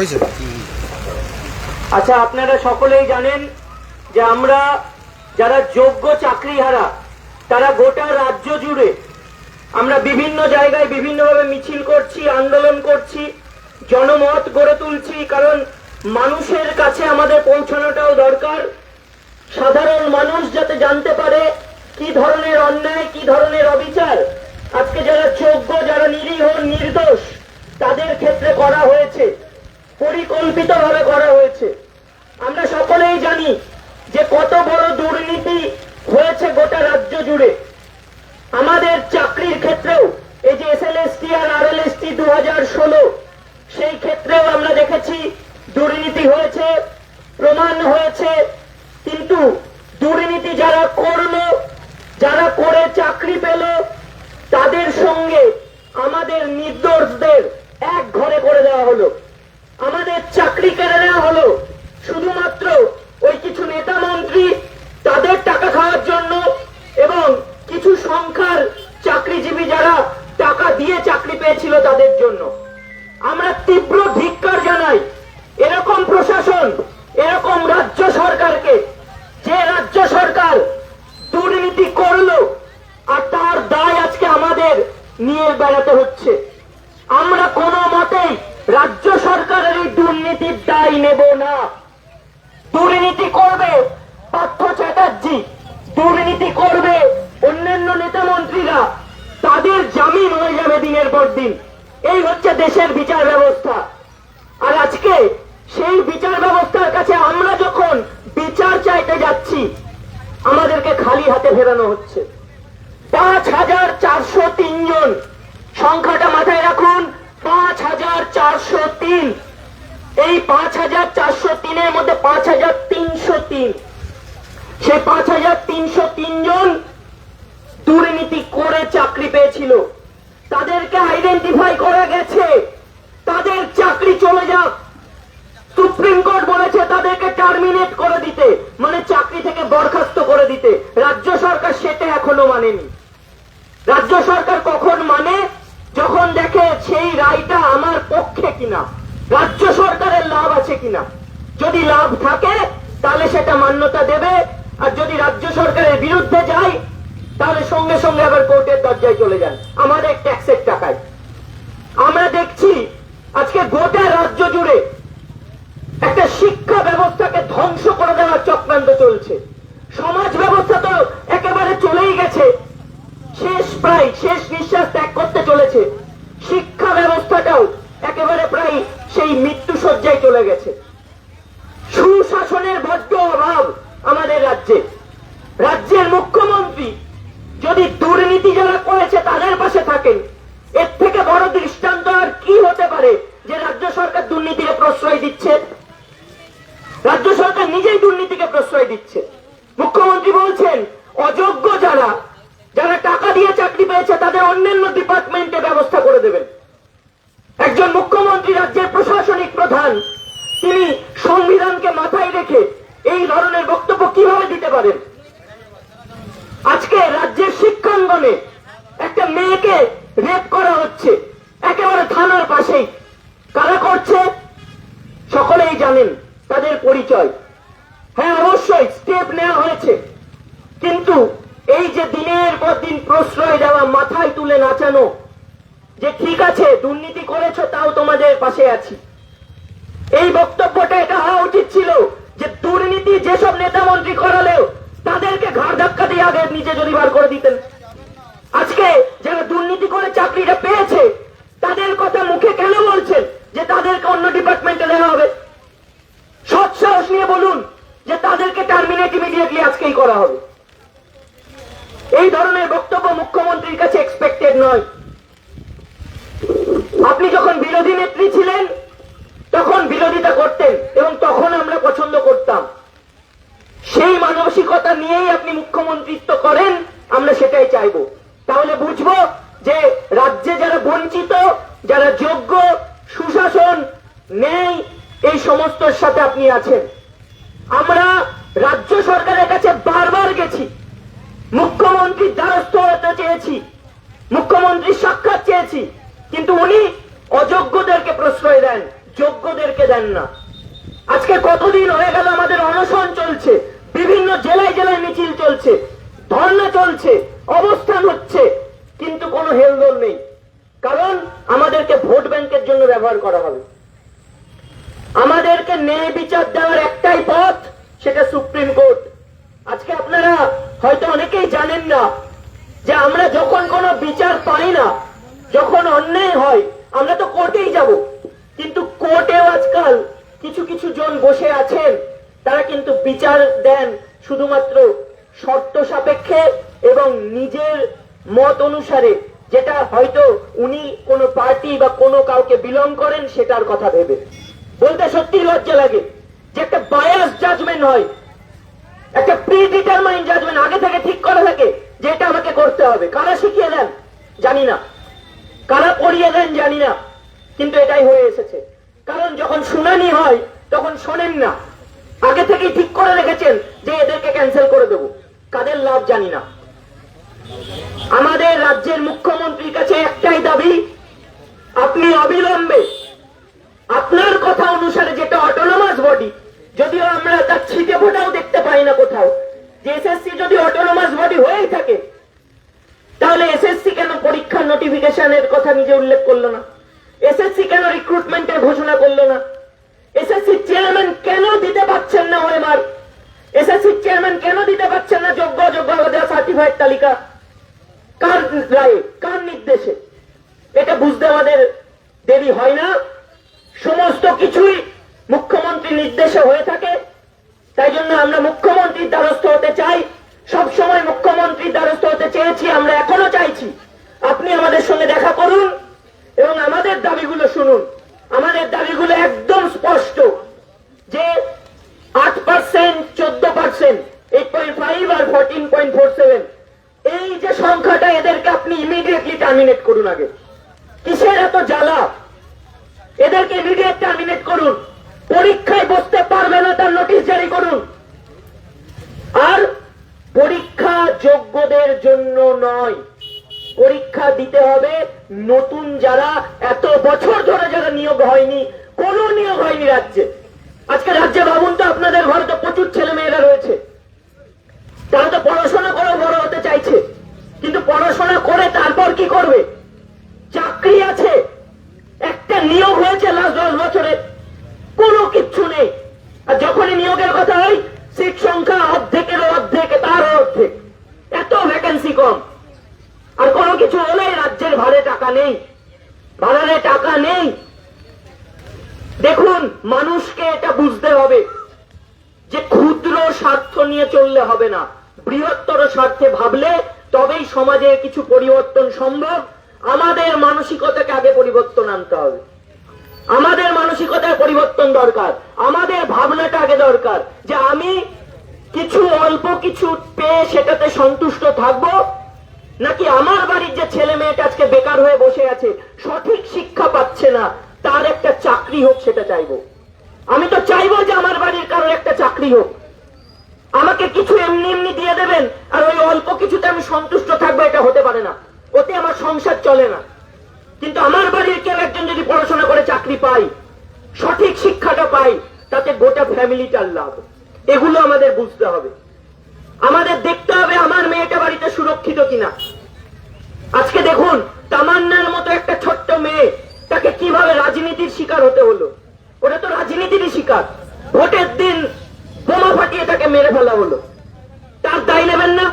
হয়েছে? আচ্ছা আপনারা সকলেই জানেন যে আমরা যারা যোগ্য চাকরিহারা, তারা গোটা রাজ্য জুড়ে আমরা বিভিন্ন জায়গায় বিভিন্নভাবে মিছিল করছি, আন্দোলন করছি, জনমত গড়ে তুলছি, কারণ মানুষের কাছে আমাদের পৌঁছানোটাও দরকার। সাধারণ মানুষ যাতে জানতে পারে কি ধরনের অন্যায়, কি ধরনের অবিচার আজকে যারা যোগ্য যারা নিরীহ নির্দোষ তাদের ক্ষেত্রে করা হয়েছে পরিকল্পিতভাবে করা হয়েছে আমরা সকলেই জানি যে কত বড় দুর্নীতি হয়েছে গোটা রাজ্য জুড়ে আমাদের চাকরির ক্ষেত্রেও এই যে এস এল এস টি আর আর এল এস টি দু হাজার ষোলো সেই ক্ষেত্রেও আমরা দেখেছি দুর্নীতি হয়েছে প্রমাণ হয়েছে। কিন্তু দুর্নীতি যারা করল, যারা করে চাকরি পেল, তাদের সঙ্গে আমাদের নির্দোষদের এক ঘরে করে দেওয়া হলো। আমাদের চাকরি কেড়ে নেওয়া হলো। শুধুমাত্র ওই কিছু নেতা মন্ত্রী তাদের টাকা খাওয়ার জন্য এবং কিছু সংখ্যার চাকরিজীবী যারা টাকা দিয়ে চাকরি পেয়েছিল তাদের জন্য আমরা তীব্র ধিক্কার জানাই এরকম প্রশাসন এরকম রাজ্য সরকারকে যে রাজ্য সরকার দুর্নীতি করল আর তার দায় আজকে আমাদের নিয়ে বেড়াতে হচ্ছে। আমরা কোনো মতেই রাজ্য সরকারের এই দুর্নীতির দায় নেব না। দুর্নীতি করবে পার্থ চ্যাটার্জি। দুর্নীতি করবে অন্যান্য নেতা মন্ত্রীরা। তাদের জামিন হয়ে যাবে দিনের পর দিন। এই হচ্ছে দেশের বিচার ব্যবস্থা। আর আজকে সেই বিচার ব্যবস্থার কাছে আমরা যখন বিচার চাইতে যাচ্ছি, আমাদেরকে খালি হাতে ফেরানো হচ্ছে। পাঁচ হাজার চারশো তিন জন। সংখ্যাটা মাথায় রাখুন, পাঁচ হাজার চারশো তিন। এই পাঁচ হাজার চারশো তিনের মধ্যে পাঁচ হাজার তিনশো তিন। সে পাঁচ হাজার তিনশো তিন জন দুর্নীতি করে চাকরি পেয়েছিল। তাদেরকে আইডেন্টিফাই করা গেছে। তাদের চাকরি চলে যাক। সুপ্রিম কোর্ট বলেছে তাদেরকে টার্মিনেট করে দিতে মানে চাকরি থেকে বরখাস্ত করে দিতে। রাজ্য সরকার সেটা এখনও মানেনি। রাজ্য সরকার কখন মানে? যখন দেখে সেই রায়টা আমার পক্ষে কিনা। রাজ্য সরকারের লাভ আছে কিনা। যদি লাভ থাকে, তাহলে সেটা মান্যতা দেবে। আর যদি রাজ্য সরকারের বিরুদ্ধে যায়, তাহলে সঙ্গে সঙ্গে আবার কোর্টের দরজায় চলে যান। আমাদের ট্যাক্সের টাকায়। আমরা দেখছি, আজকে গোটা রাজ্য জুড়ে একটা শিক্ষা ব্যবস্থাকে ধ্বংস করে দেওয়ার চক্রান্ত চলছে। সমাজ ব্যবস্থা তো একেবারে চলেই গেছে। শেষ প্রায়, শেষ নিঃশ্বাস ত্যাগ করতে চলেছে। শিক্ষা ব্যবস্থাটাও একেবারে প্রায় সেই মৃত্যু সজ্জায় চলে গেছে। সুশাসনের বড্ড অভাব আমাদের রাজ্যে। রাজ্যের মুখ্যমন্ত্রী যদি দুর্নীতি যারা করেছে তাদের পাশে থাকেন, এর থেকে বড় দৃষ্টান্ত আর কি হতে পারে যে রাজ্য সরকার দুর্নীতিকে প্রশ্রয় দিচ্ছে? প্রশ্রয় দিচ্ছে। মুখ্যমন্ত্রী বলছেন, অযোগ্য যারা যারা টাকা দিয়ে চাকরি পেয়েছে, তাদের অন্যান্য ডিপার্টমেন্টে ব্যবস্থা করে দেবেন। একজন মুখ্যমন্ত্রী, রাজ্যের প্রশাসনিক প্রধান, তিনি সংবিধানকে মাথায় রেখে এই ধরনের বক্তব্য কীভাবে দিতে পারেন? আজকে রাজ্যের শিক্ষাঙ্গনে একটা মেয়েকে রেপ করা হচ্ছে, একেবারে থানার পাশেই। কারা করছে? সকলেই জানেন, তাদের পরিচয়। হ্যাঁ অবশ্যই স্টেপ নেওয়া হয়েছে। কিন্তু এই যে দিনের পর দিন প্রশ্রয় দেওয়া, মাথায় তুলে নাচানো, যে ঠিক আছে, দুর্নীতি করেছ, তাও তোমাদের পাশে আছি। এই বক্তব্যটা এটা হওয়া উচিত ছিল যে দুর্নীতি যেসব নেতা মন্ত্রী করালেও, তাদেরকে ঘাড় ধাক্কা দিয়ে আগে নিজে যদি বার করে দিতেন। আজকে যারা দুর্নীতি করে চাকরিটা পেয়েছে, তাদের কথা মুখে কেন বলছেন যে তাদেরকে অন্য ডিপার্টমেন্টে দেওয়া হবে? সৎ সাহস নিয়ে বলুন। যে তাদেরকে টার্মিনেট ইমিডিয়েটলি আজকেই করা হবে। এই ধরনের বক্তব্য মুখ্যমন্ত্রীর কাছে এক্সপেক্টেড নয়। আপনি যখন বিরোধী নেত্রী ছিলেন, তখন বিরোধিতা করতেন এবং তখন আমরা পছন্দ করতাম। সেই মানসিকতা নিয়েই আপনি মুখ্যমন্ত্রিত্ব করেন, আমরা সেটাই চাইব। তাহলে বুঝব যে রাজ্যে যারা বঞ্চিত, যারা যোগ্য, সুশাসন নেই এই সমস্তর সাথে আপনি আছেন। আমরা রাজ্য সরকারের কাছে বারবার গেছি। মুখ্যমন্ত্রীর দ্বারস্থ হতে চেয়েছি। মুখ্যমন্ত্রীর সাক্ষাৎ চেয়েছি। কিন্তু উনি অযোগ্যদেরকে প্রশ্রয় দেন, যোগ্যদেরকে দেন না। আজকে কতদিন হয়ে গেল আমাদের অনশন চলছে, বিভিন্ন জেলায় জেলায় মিছিল চলছে ধর্ণা চলছে, অবস্থান হচ্ছে, কিন্তু কোনো হেলদোল নেই। কারণ আমাদেরকে ভোট ব্যাংকের জন্য ব্যবহার করা হবে। আমাদেরকে ন্যায় বিচার দেওয়ার একটাই পথ সেটা সুপ্রিম কোর্ট। আজকে আপনারা হয়তো অনেকেই জানেন না যে আমরা যখন কোনো বিচার পাই না, যখন অন্যায় হয়, আমরা তো কোর্টেই যাব। কিন্তু কোর্টেও আজকাল কিছু কিছু জন বসে আছেন, তারা কিন্তু বিচার দেন শুধুমাত্র শর্ত সাপেক্ষে এবং নিজের মত অনুসারে, যেটা হয়তো উনি কোনো পার্টি বা কোনো কাউকে বিলং করেন সেটার কথা ভেবে। বলতে সত্যি লজ্জা লাগে। যে একটা বায়াস জাজমেন্ট হয়, একটা প্রি ডিটারমাইন জাজমেন্ট আগে থেকে ঠিক করা থাকে যে এটা আমাকে করতে হবে। কারা শিখিয়ে দেন? জানি না। কারা পড়িয়ে দেন? জানি না। কিন্তু এটাই হয়ে এসেছে। কারণ যখন শুনানি হয়, তখন শোনেন না। আগে থেকেই ঠিক করে রেখেছেন যে এদেরকে ক্যান্সেল করে দেবো। কাদের লাভ জানি না। আমাদের রাজ্যের মুখ্যমন্ত্রীর কাছে একটাই দাবি, আপনি অবিলম্বে আপনার কথা অনুসারে যেটা অটোনমাস বডি যদিও আমরা তার ছিটে ফোটাও দেখতে পাই না কোথাও, যে এসএসসি যদি অটোনমাস বডি হয়েই থাকে, তাহলে এসএসসি কেন পরীক্ষার নোটিফিকেশনের কথা নিজে উল্লেখ করল না? এসএসসি কেন রিক্রুটমেন্টের ঘোষণা করল না? এসএসসি চেয়ারম্যান কেন দিতে পারছেন না ওএমআর এসএসসি চেয়ারম্যান কেন দিতে পারছেন না যোগ্য যোগ্য সার্টিফাইড তালিকা? কার রায়ে? কার নির্দেশে? এটা বুঝতে আমাদের দেরি হয় না। সমস্ত কিছুই মুখ্যমন্ত্রীর নির্দেশে হয়ে থাকে। তাই জন্য আমরা মুখ্যমন্ত্রীর দ্বারস্থ হতে চাই। সব সময় মুখ্যমন্ত্রীর দ্বারস্থ হতে চেয়েছি, আমরা এখনও চাইছি। আপনি আমাদের সঙ্গে দেখা করুন এবং আমাদের দাবিগুলো শুনুন। আমাদের দাবিগুলো একদম স্পষ্ট যে আট পার্সেন্ট, চোদ্দ পার্সেন্ট এইট পয়েন্ট ফাইভ আর ফোরটিন পয়েন্ট ফোর সেভেন এই যে সংখ্যাটা এদেরকে আপনি ইমিডিয়েটলি টার্মিনেট করুন আগে। কিসের এত জ্বালা? এদেরকে ইমিডিয়েট টার্মিনেট করুন। পরীক্ষায় বসতে পারবে না তার নোটিশ জারি করুন। আর পরীক্ষা যোগ্যদের জন্য নয়। পরীক্ষা দিতে হবে নতুন যারা এত বছর ধরে যারা নিয়োগ হয়নি, কোন নিয়োগ হয়নি রাজ্যে। আজকে রাজ্যে ভাবুন তো, আপনাদের ঘরে তো প্রচুর ছেলে মেয়েরা রয়েছে। তারা তো পড়াশোনা করে বড় হতে চাইছে। কিন্তু পড়াশোনা করে তারপর কি করবে চাকরি আছে একটা নিয়োগ দশ বছরে কোনো কিচ্ছু নেই। আর যখনই নিয়োগের কথা হয় সিট সংখ্যা অর্ধেকের অর্ধেক তার অর্ধেক। এত ভ্যাকেন্সি কম। আর কোনো কিছু হলে রাজ্যের ভাড়ে টাকা নেই। ভাড়ারে টাকা নেই। দেখুন, মানুষকে এটা বুঝতে হবে যে ক্ষুদ্র স্বার্থ নিয়ে চললে হবে না। বৃহত্তর স্বার্থে ভাবলে তবেই সমাজে কিছু পরিবর্তন সম্ভব। আমাদের মানসিকতাকে আগে পরিবর্তন আনতে হবে। আমাদের মানসিকতার পরিবর্তন দরকার। আমাদের ভাবনাটা আগে দরকার যে আমি কিছু অল্প কিছু পেয়ে সেটাতে সন্তুষ্ট থাকব, নাকি আমার বাড়ির যে ছেলে মেয়েটা আজকে বেকার হয়ে বসে আছে, সঠিক শিক্ষা পাচ্ছে না, তার একটা চাকরি হোক সেটা চাইব। আমি তো চাইব যে আমার বাড়ির কারোর একটা চাকরি হোক। আমাকে কিছু এমনি এমনি দিয়ে দেবেন, আর ওই অল্প কিছুতে আমি সন্তুষ্ট থাকব, এটা হতে পারে না। ওতে আমার সংসার চলে না। কিন্তু আমার বাড়ির কেউ একজন যদি পড়াশোনা চাকরি পাই, সঠিক শিক্ষাটা পাই, তাতে গোটা ফ্যামিলিটার লাভ। এগুলো আমাদের বুঝতে হবে। আমাদের দেখতে হবে আমার মেয়েটা বাড়িতে সুরক্ষিত কিনা। আজকে দেখুন, তামান্নার মতো একটা ছোট্ট মেয়ে, তাকে কীভাবে রাজনীতির শিকার হতে হলো? ওটা তো রাজনীতিরই শিকার। ভোটের দিন বোমা ফাটিয়ে তাকে মেরে ফেলা হলো। তার দায় নেবেন না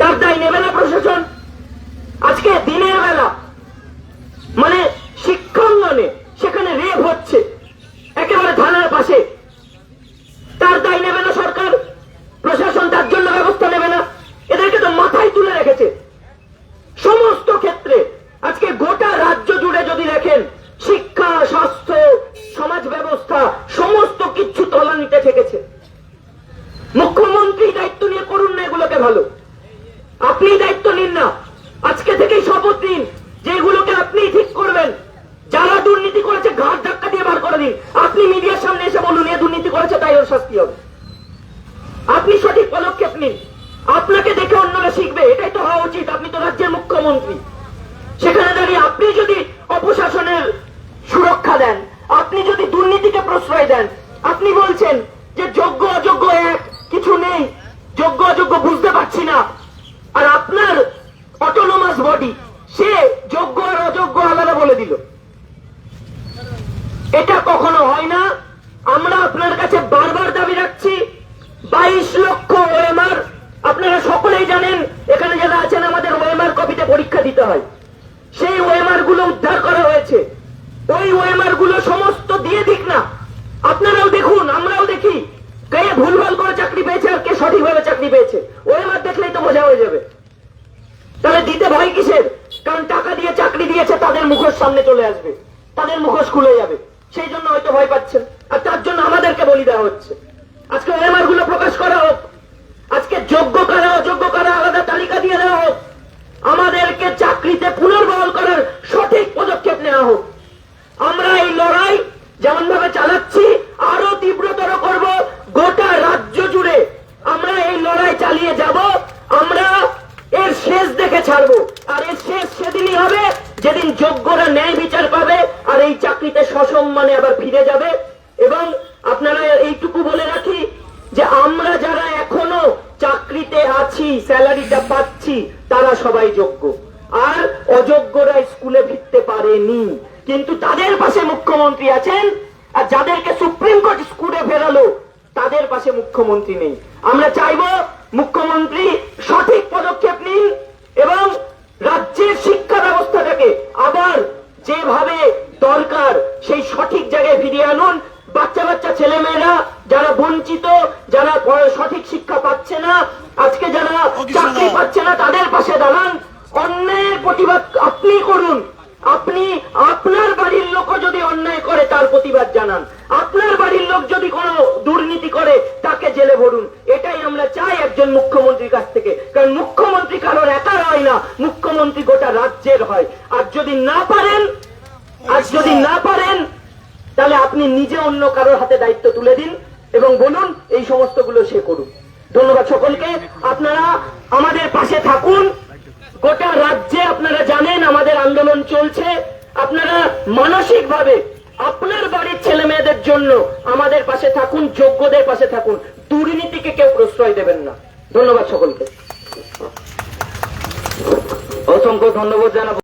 তার দায় নেবে না প্রশাসন আজকে দিনের বেলা মানে শিক্ষাঙ্গনে সেখানে রেপ হচ্ছে একেবারে থানার পাশে তার দায় নেবে না সরকার প্রশাসন তার জন্য ব্যবস্থা নেবে না এদেরকে তো মাথায় তুলে রেখেছে সমস্ত ক্ষেত্রে আজকে গোটা রাজ্য জুড়ে যদি দেখেন শিক্ষা স্বাস্থ্য ব্যবস্থা সমস্ত কিছু তলানিতে ঠেকেছে। মুখ্যমন্ত্রী দায়িত্ব নিয়ে করুন না এগুলোকে ভালো। আপনি দায়িত্ব নিন না। আজকে থেকেই শপথ নিন যে এগুলোকে আপনি ঠিক করবেন। যারা দুর্নীতি করেছে ঘাট ধাক্কা দিয়ে বার করে দিন। আপনি মিডিয়ার সামনে এসে বলুন, এ দুর্নীতি করেছে, তাই ওর শাস্তি হবে। আপনি সঠিক পদক্ষেপ নিন। আপনাকে দেখে অন্যরা শিখবে, এটাই তো হওয়া উচিত। আপনি তো রাজ্যের মুখ্যমন্ত্রী। সেখানে দাঁড়িয়ে আপনি যদি অপশাসনের সুরক্ষা দেন আপনি যদি দুর্নীতিকে প্রশ্রয় দেন, আপনি বলছেন যে যোগ্য অযোগ্য এক, কিছু নেই। যোগ্য অযোগ্য বুঝতে পারছি না। আর আপনার অটোনোমাস বডি সে যোগ্য আর অযোগ্য আলাদা বলে দিল। এটা কখনো হয় না। আমরা আপনার কাছে বারবার দাবি রাখছি, বাইশ লক্ষ ওএমআর আপনারা সকলেই জানেন এখানে যারা আছেন আমাদের ওএমআর কপিতে পরীক্ষা দিতে হয় সেই ওএমআরগুলো উদ্ধার করা হয়েছে ওই ওএমআরগুলো সমস্ত দিয়ে দিক না আপনারাও দেখুন আমরাও দেখি কে ভুলভাল করে চাকরি পেয়েছে আর কে সঠিকভাবে চাকরি পেয়েছে ওএমআর দেখলেই তো বোঝা হয়ে যাবে তাহলে দিতে ভয় কিসের কারণ টাকা দিয়ে চাকরি দিয়েছে তাদের মুখের সামনে চলে আসবে। তাদের মুখোশ খুলে যাবে। সেই জন্য হয়তো ভয় পাচ্ছেন আর তার জন্য আমাদেরকে বলি দেওয়া হচ্ছে। আজকে ওএমআরগুলো প্রকাশ করা হোক। আজকে যোগ্য কারা, অযোগ্য কারা আলাদা তালিকা দিয়ে দেওয়া হোক। আমাদেরকে চাকরিতে পুনর্বহাল করার সঠিক পদক্ষেপ নেওয়া হোক। আমরা এই লড়াই যেমন ভাবে চালাচ্ছি আরও তীব্রতর করব গোটা রাজ্য জুড়ে। আমরা এই লড়াই চালিয়ে যাব। আমরা এর শেষ দেখে ছাড়বো। আর এর শেষ সেদিনই হবে যেদিন যোগ্যরা ন্যায় বিচার পাবে আর এই চাকরিতে সসম্মানে আবার ফিরে যাবে, এবং আপনারা এইটুকু বলে রাখি যে আমরা যারা এখনও চাকরিতে আছি, স্যালারিটা পাচ্ছি, তারা সবাই যোগ্য। আর অযোগ্যরা স্কুলে ফিরতে পারেনি। কিন্তু তাদের পাশে মুখ্যমন্ত্রী আছেন, আর যাদেরকে সুপ্রিম কোর্ট স্কুলে ফেরালো, তাদের পাশে মুখ্যমন্ত্রী নেই। আমরা চাইব মুখ্যমন্ত্রী সঠিক পদক্ষেপ নিন, এবং রাজ্যের শিক্ষা ব্যবস্থাটাকে আবার যেভাবে দরকার সেই সঠিক জায়গায় ফিরিয়ে আনুন। বাচ্চা বাচ্চা ছেলেমেয়েরা যারা বঞ্চিত যারা সঠিক শিক্ষা পাচ্ছে না আজকে যারা চাকরি পাচ্ছে না তাদের পাশে দাঁড়ান। অন্যায়ের প্রতিবাদ আপনি করুন। আপনি আপনার বাড়ির লোকও যদি অন্যায় করে তার প্রতিবাদ জানান। আপনার বাড়ির লোক যদি কোনো দুর্নীতি করে তাকে জেলে ভরুন। এটাই আমরা চাই একজন মুখ্যমন্ত্রীর কাছ থেকে। কারণ মুখ্যমন্ত্রী কারোর একার হয় না, মুখ্যমন্ত্রী গোটা রাজ্যের হয়। আর যদি না পারেন, আর যদি না পারেন, তাহলে আপনি নিজে অন্য কারোর হাতে দায়িত্ব তুলে দিন এবং বলুন, এই সমস্তগুলো সে করুন ধন্যবাদ সকলকে। আপনারা আমাদের পাশে থাকুন। গোটা রাজ্যে আপনারা জানেন, আমাদের আন্দোলন চলছে। আপনারা মানসিক ভাবে আপনার বাড়ির ছেলে মেয়েদের জন্য আমাদের পাশে থাকুন, যোগ্যদের পাশে থাকুন। দুর্নীতিকে কেউ প্রশ্রয় দেবেন না। ধন্যবাদ সকলকে। অসংখ্য ধন্যবাদ জানাব।